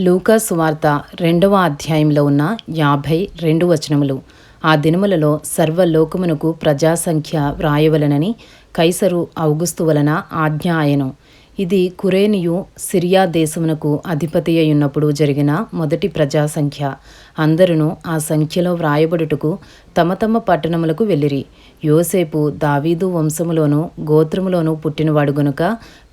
లూకా సువార్త రెండవ అధ్యాయంలో ఉన్న యాభై రెండు వచనములు. ఆ దినములలో సర్వలోకమునకు ప్రజాసంఖ్య వ్రాయవలనని కైసరు ఔగుస్తు వలన ఆజ్ఞ ఆయను. ఇది కురేనియు సిరియా దేశమునకు అధిపతి అయ్యున్నప్పుడు జరిగిన మొదటి ప్రజాసంఖ్య అందరును ఆ సంఖ్యలో వ్రాయబడుటకు తమ తమ పట్టణములకు వెళ్ళిరి. యోసేపు దావీదు వంశములోను గోత్రములోను పుట్టినవాడు గనుక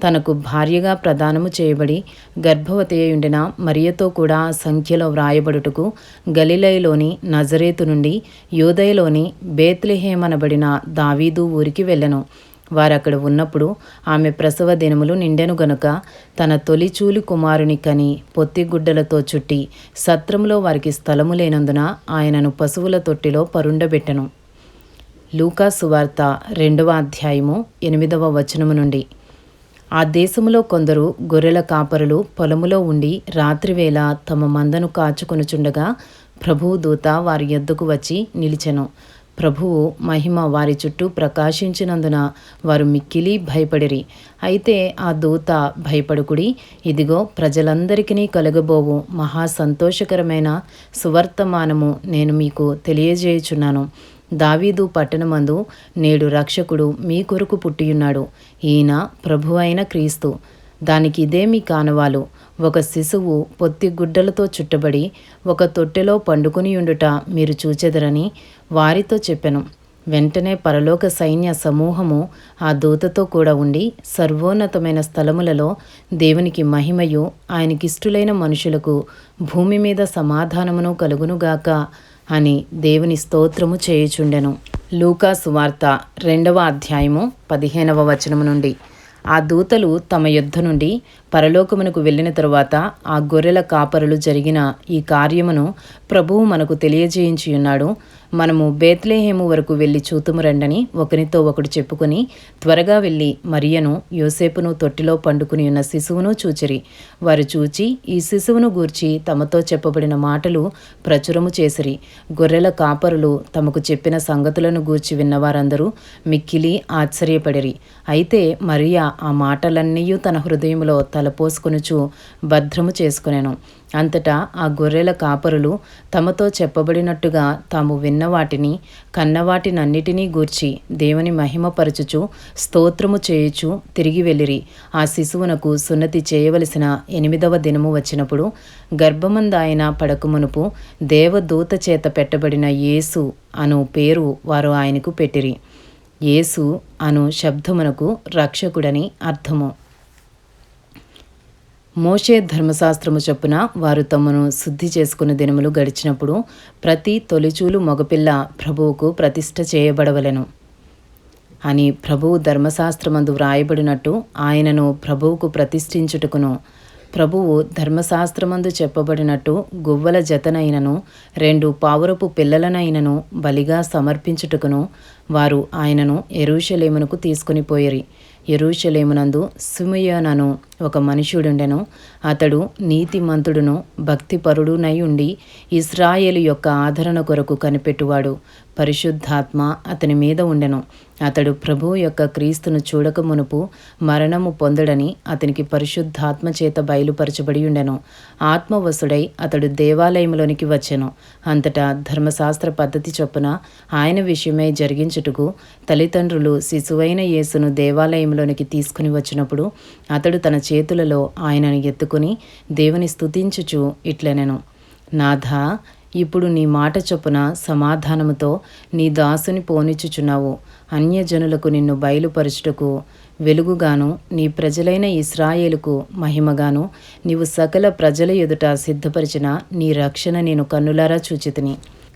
తనకు భార్యగా ప్రదానము చేయబడి గర్భవతి అయ్యుండిన మరియతో కూడా ఆ సంఖ్యలో వ్రాయబడుటకు గలిలయలోని నజరేతు నుండి యూదయలోని బేత్లెహేమనబడిన దావీదు ఊరికి వెళ్ళెను. వారక్కడ ఉన్నప్పుడు ఆమె ప్రసవ దినములు నిండెను గనుక తన తొలిచూలి కుమారుని కని పొత్తిగుడ్డలతో చుట్టి సత్రములో వారికి స్థలము లేనందున ఆయనను పశువుల తొట్టిలో పరుండబెట్టెను. లూకా సువార్త రెండవ అధ్యాయము ఎనిమిదవ వచనము నుండి. ఆ దేశములో కొందరు గొర్రెల కాపరులు పొలములో ఉండి రాత్రివేళ తమ మందను కాచుకొనుచుండగా ప్రభువు దూత వారి ఎద్దుకు వచ్చి నిలిచెను. ప్రభువు మహిమ వారి చుట్టూ ప్రకాశించినందున వారు మిక్కిలి భయపడిరి. అయితే ఆ దూత భయపడుకుడి ఇదిగో ప్రజలందరికీ కలగబోవు మహా సంతోషకరమైన సువర్తమానము నేను మీకు తెలియజేయుచున్నాను. దావీదు పట్టణమందు నేడు రక్షకుడు మీ కొరకు పుట్టియున్నాడు. ఈయన ప్రభు అయిన క్రీస్తు. దానికి ఇదేమి కానవాలు. ఒక శిశువు పొత్తి గుడ్డలతో చుట్టబడి ఒక తొట్టెలో పండుకుని ఉండుట మీరు చూచెదరని వారితో చెప్పెను. వెంటనే పరలోక సైన్య సమూహము ఆ దూతతో కూడా ఉండి సర్వోన్నతమైన స్థలములలో దేవునికి మహిమయు ఆయనకిష్టులైన మనుషులకు భూమి మీద సమాధానమును కలుగునుగాక అని దేవుని స్తోత్రము చేయుచుండెను. లూకా సువార్త రెండవ అధ్యాయము పదిహేనవ వచనము నుండి. ఆ దూతలు తమ యుద్ధ నుండి పరలోకమునకు వెళ్ళిన తరువాత ఆ గొర్రెల కాపరులు జరిగిన ఈ కార్యమును ప్రభువు మనకు తెలియజేయించియున్నాడు. మనము బేత్లేహేము వరకు వెళ్ళి చూతుము రండని ఒకరితో ఒకడు చెప్పుకొని త్వరగా వెళ్ళి మరియను యోసేపును తొట్టిలో పండుకుని ఉన్న శిశువును చూచిరి. వారు చూచి ఈ శిశువును గూర్చి తమతో చెప్పబడిన మాటలు ప్రచురము చేసిరి. గొర్రెల కాపరులు తమకు చెప్పిన సంగతులను గూర్చి విన్నవారందరూ మిక్కిలి ఆశ్చర్యపడిరి. అయితే మరియా ఆ మాటలన్నీ తన హృదయంలో తలపోసుకొనుచు భద్రము చేసుకునేను. అంతటా ఆ గొర్రెల కాపరులు తమతో చెప్పబడినట్టుగా తాము విన్న వాటిని కన్నవాటినన్నిటినీ గూర్చి దేవుని మహిమపరచుచు స్తోత్రము చేయుచు తిరిగి వెళ్ళిరి. ఆ శిశువునకు సున్నతి చేయవలసిన ఎనిమిదవ దినము వచ్చినప్పుడు గర్భమందాయన పడకమునుపు దేవదూత చేత పెట్టబడిన యేసు అను పేరు వారు ఆయనకు పెట్టిరి. యేసు అను శబ్దమునకు రక్షకుడని అర్థము. మోషే ధర్మశాస్త్రము చొప్పున వారు తమను శుద్ధి చేసుకున్న దినములు గడిచినప్పుడు ప్రతి తొలిచూలు మగపిల్ల ప్రభువుకు ప్రతిష్ఠ చేయబడవలెను. అని ప్రభువు ధర్మశాస్త్రమందు వ్రాయబడినట్టు ఆయనను ప్రభువుకు ప్రతిష్ఠించుటకును ప్రభువు ధర్మశాస్త్రమందు చెప్పబడినట్టు గువ్వల జతనైనను రెండు పావురపు పిల్లలనైనను బలిగా సమర్పించుటకును వారు ఆయనను ఎరుషలేమునకు తీసుకుని పోయిరి. ఎరుషలేమునందు సుమయోనను ఒక మనుషుడుండెను అతడు నీతిమంతుడును భక్తిపరుడునై ఉండి ఇస్రాయేలు యొక్క ఆదరణ కొరకు కనిపెట్టువాడు. పరిశుద్ధాత్మ అతని మీద ఉండెను. అతడు ప్రభువు యొక్క క్రీస్తును చూడక మునుపు మరణము పొందడని అతనికి పరిశుద్ధాత్మ చేత బయలుపరచబడి ఉండెను. ఆత్మవసుడై అతడు దేవాలయంలోనికి వచ్చెను. అంతటా ధర్మశాస్త్ర పద్ధతి చొప్పున ఆయన విషయమై జరిగించుటకు తల్లిదండ్రులు శిశువైన యేసును దేవాలయంలోనికి తీసుకుని వచ్చినప్పుడు అతడు తన చేతులలో ఆయనను ఎత్తుకుని దేవుని స్తుతించుచు ఇట్లనెను. నాథా ఇప్పుడు నీ మాట చొప్పున సమాధానముతో నీ దాసుని పోనిచుచున్నావు అన్యజనులకు నిన్ను బయలుపరచుటకు వెలుగుగాను నీ ప్రజలైన ఇస్రాయేలుకు మహిమగాను నీవు సకల ప్రజల ఎదుట సిద్ధపరిచిన నీ రక్షణ నేను కన్నులారా చూచితిని.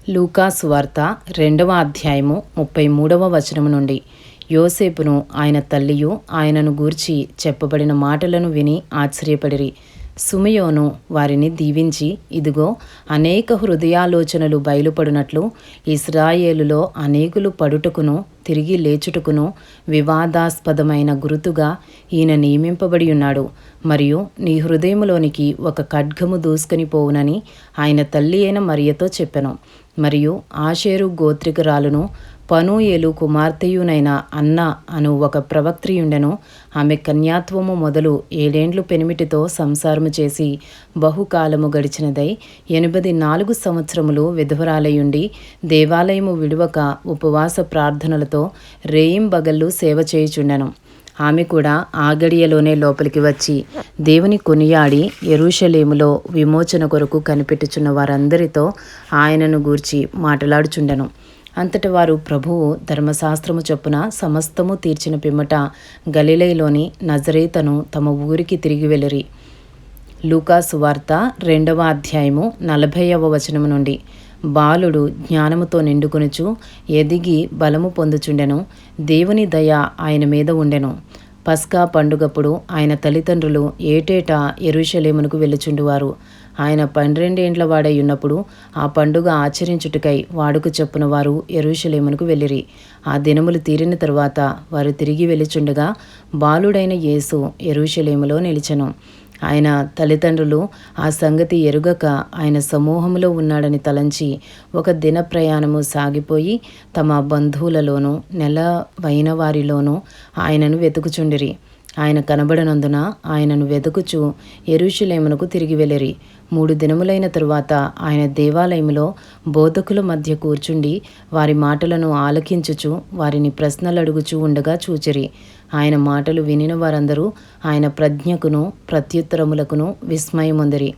లూకాసు వార్త రెండవ అధ్యాయము ముప్పై మూడవ వచనము నుండి. యోసేపును ఆయన తల్లియు ఆయనను గూర్చి చెప్పబడిన మాటలను విని ఆశ్చర్యపడిరి. సుమయోను వారిని దీవించి ఇదిగో అనేక హృదయాలోచనలు బయలుపడినట్లు ఇస్రాయేలులో అనేకులు పడుటకును తిరిగి లేచుటకును వివాదాస్పదమైన గురుతుగా ఈయన నియమింపబడి ఉన్నాడు మరియు నీ హృదయములోనికి ఒక ఖడ్గము దూసుకొని పోవునని ఆయన తల్లి అయిన మరియతో చెప్పెను. మరియు ఆషేరు గోత్రికురాలును పనూయేలు కుమార్తెయునైన అన్న అను ఒక ప్రవక్త్రియుండెను. ఆమె కన్యాత్వము మొదలు ఏడేండ్లు పెనిమిటితో సంసారము చేసి బహుకాలము గడిచినదై ఎనిమిది నాలుగు సంవత్సరములు విధవరాలయుండి దేవాలయము విడువక ఉపవాస ప్రార్థనలతో రేయింబగళ్ళు సేవ చేయుచుండెను. ఆమె కూడా ఆ గడియలోనే లోపలికి వచ్చి దేవుని కొనియాడి ఎరుషలేములో విమోచన కొరకు కనిపెట్టుచున్న వారందరితో ఆయనను గూర్చి మాట్లాడుచుండెను. అంతటి వారు ప్రభువు ధర్మశాస్త్రము చొప్పున సమస్తము తీర్చిన పిమ్మట గలిలైలోని నజరేతను తమ ఊరికి తిరిగి వెళ్ళిరి. లూకాసు వార్త రెండవ అధ్యాయము నలభైవ వచనము నుండి. బాలుడు జ్ఞానముతో నిండుకొనుచు ఎదిగి బలము పొందుచుండెను. దేవుని దయ ఆయన మీద ఉండెను. పస్కా పండుగప్పుడు ఆయన తల్లిదండ్రులు ఏటేటా ఎరుషలేమునకు వెళ్ళుచుండువారు. ఆయన పన్నెండేండ్ల వాడై ఉన్నప్పుడు ఆ పండుగ ఆచరించుటకై వాడుకు చెప్పున వారు ఎరుషలేమునకు వెళ్ళిరి. ఆ దినములు తీరిన తరువాత వారు తిరిగి వెళ్ళుచుండగా బాలుడైన యేసు ఎరుషలేములో నిలిచెను. ఆయన తల్లిదండ్రులు ఆ సంగతి ఎరుగక ఆయన సమూహంలో ఉన్నాడని తలంచి ఒక దిన ప్రయాణము సాగిపోయి తమ బంధువులలోనూ నెల వైన వారిలోనూ ఆయనను వెతుకుచుండిరి. ఆయన కనబడనందున ఆయనను వెతుకుచు ఎరుషులేమునకు తిరిగి వెళ్ళిరి. మూడు దినములైన తరువాత ఆయన దేవాలయములో బోధకుల మధ్య కూర్చుండి వారి మాటలను ఆలకించుచు వారిని ప్రశ్నలు అడుగుచూ ఉండగా చూచిరి. ఆయన మాటలు వినిన వారందరూ ఆయన ప్రజ్ఞకును ప్రత్యుత్తరములకును విస్మయముందిరి.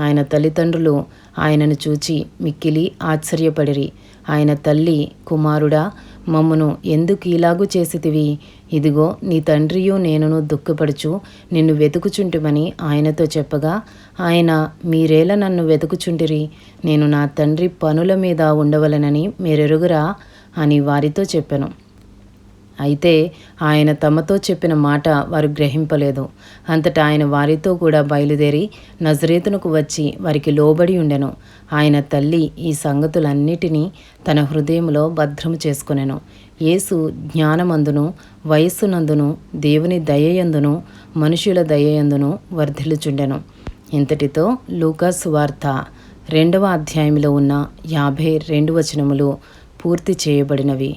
ఆయన తల్లిదండ్రులు ఆయనను చూచి మిక్కిలి ఆశ్చర్యపడిరి. ఆయన తల్లి కుమారుడా మమ్మను ఎందుకు ఇలాగు చేసితివి? ఇదిగో నీ తండ్రియు నేనును దుఃఖపడుచు నిన్ను వెతుకుచుంటుమని ఆయనతో చెప్పగా ఆయన మీరేలా నన్ను వెతుకుచుంటిరి? నేను నా తండ్రి పనుల మీద ఉండవలనని మీరెరుగురా? అని వారితో చెప్పాను. అయితే ఆయన తమతో చెప్పిన మాట వారు గ్రహింపలేదు. అంతటా ఆయన వారితో కూడా బయలుదేరి నజరేతునకు వచ్చి వారికి లోబడి ఉండెను. ఆయన తల్లి ఈ సంగతులన్నిటినీ తన హృదయంలో భద్రము చేసుకునెను. యేసు జ్ఞానమందును వయస్సునందును దేవుని దయయందును మనుషుల దయయందును వర్ధిల్లుచుండెను. ఇంతటితో లూకాస్ వార్త రెండవ అధ్యాయంలో ఉన్న యాభై రెండు వచనములు పూర్తి చేయబడినవి.